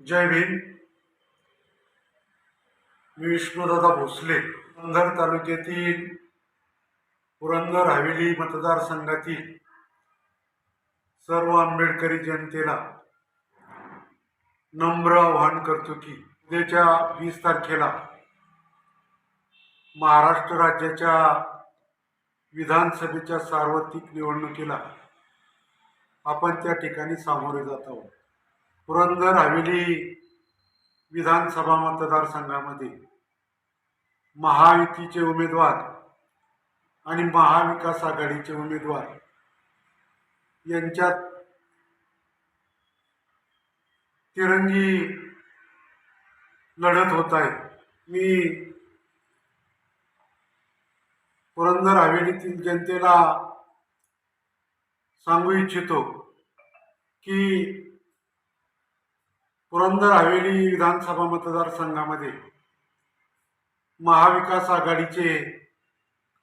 जय भीम. मी विष्णुदादा भोसले पुरंदर तालुक्यातील पुरंदर हवेली मतदारसंघातील सर्व आंबेडकरी जनतेला नम्र आवाहन करतो की उद्याच्या वीस तारखेला महाराष्ट्र राज्याच्या विधानसभेच्या सार्वत्रिक निवडणुकीला आपण त्या ठिकाणी सामोरे जात आहोत. पुरंदर हवेली विधानसभा मतदारसंघामध्ये महायुतीचे उमेदवार आणि महाविकास आघाडीचे उमेदवार यांच्यात तिरंगी लढत होत आहे. मी पुरंदर हवेलीतील जनतेला सांगू इच्छितो की पुरंदर हवेली विधानसभा मतदारसंघामध्ये महाविकास आघाडीचे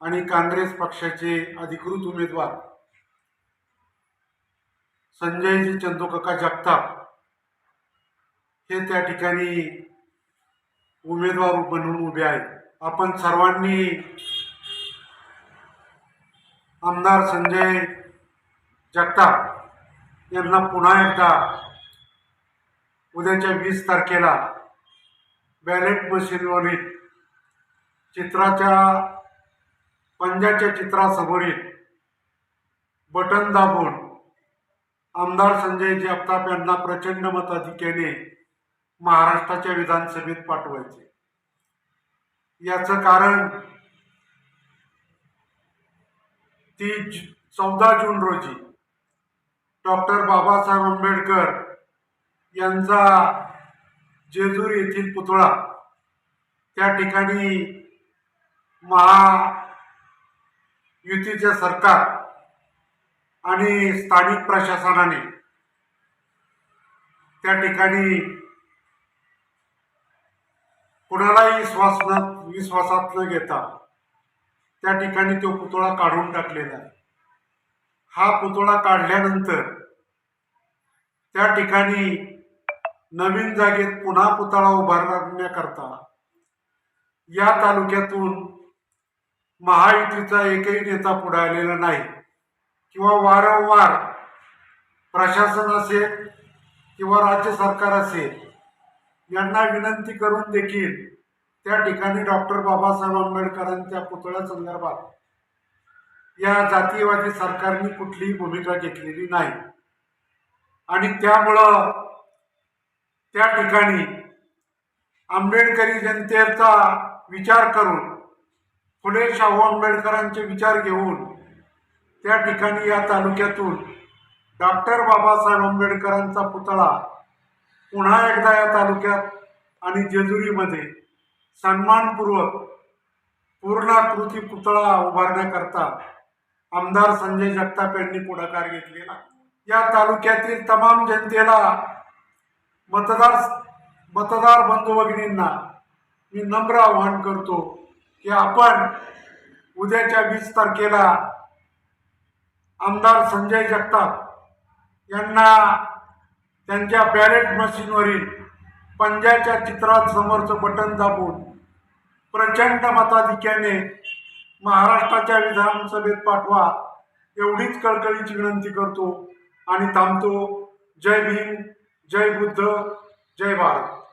आणि काँग्रेस पक्षाचे अधिकृत उमेदवार संजयजी चंदूकाका जगताप हे त्या ठिकाणी उमेदवार बनवून उभे आहेत. आपण सर्वांनी आमदार संजय जगताप यांना पुन्हा एकदा उद्याच्या वीस तारखेला बॅलेट मशीनवरील चित्राच्या पंजाच्या चित्रासमोरील बटन दाबून आमदार संजय जगताप यांना प्रचंड मताधिक्याने महाराष्ट्राच्या विधानसभेत पाठवायचे. याचं कारण ती ज- चौदा जून रोजी डॉक्टर बाबासाहेब आंबेडकर यांचा जेजूर येथील पुतळा त्या ठिकाणी महायुतीचे सरकार आणि स्थानिक प्रशासनाने त्या ठिकाणी कुणालाही विश्वासनात न विश्वासात न घेता त्या ठिकाणी तो पुतळा काढून टाकलेला आहे. हा पुतळा काढल्यानंतर त्या ठिकाणी नवीन जागेत पुन्हा पुतळा उभारण्याकरता या तालुक्यातून महायुतीचा एकही नेता पुढे आलेला नाही. किंवा वारंवार प्रशासन असेल किंवा राज्य सरकार असेल यांना विनंती करून देखील त्या ठिकाणी डॉक्टर बाबासाहेब आंबेडकरांच्या पुतळ्या संदर्भात या जातीयवादी सरकारने कुठलीही भूमिका घेतलेली नाही. आणि त्यामुळं त्या ठिकाणी आंबेडकरी जनतेचा विचार करून फुले शाहू आंबेडकरांचे विचार घेऊन त्या ठिकाणी या तालुक्यातून डॉक्टर बाबासाहेब आंबेडकरांचा पुतळा पुन्हा एकदा या तालुक्यात आणि जेजुरीमध्ये सन्मानपूर्वक पूर्णाकृती पुतळा उभारण्याकरता आमदार संजय जगताप यांनी पुढाकार घेतलेला. या तालुक्यातील तमाम जनतेला मतदार मतदार बंधू भगिनींना मी नम्र आवाहन करतो की आपण उद्याच्या वीस तारखेला आमदार संजय जगताप यांना त्यांच्या बॅलेट मशीनवरील पंजाच्या चित्रात समोरचं बटन दाबून प्रचंड मताधिक्याने महाराष्ट्राच्या विधानसभेत पाठवा एवढीच कळकळीची विनंती करतो आणि थांबतो. जय भीम. जय बुद्ध जय भारत.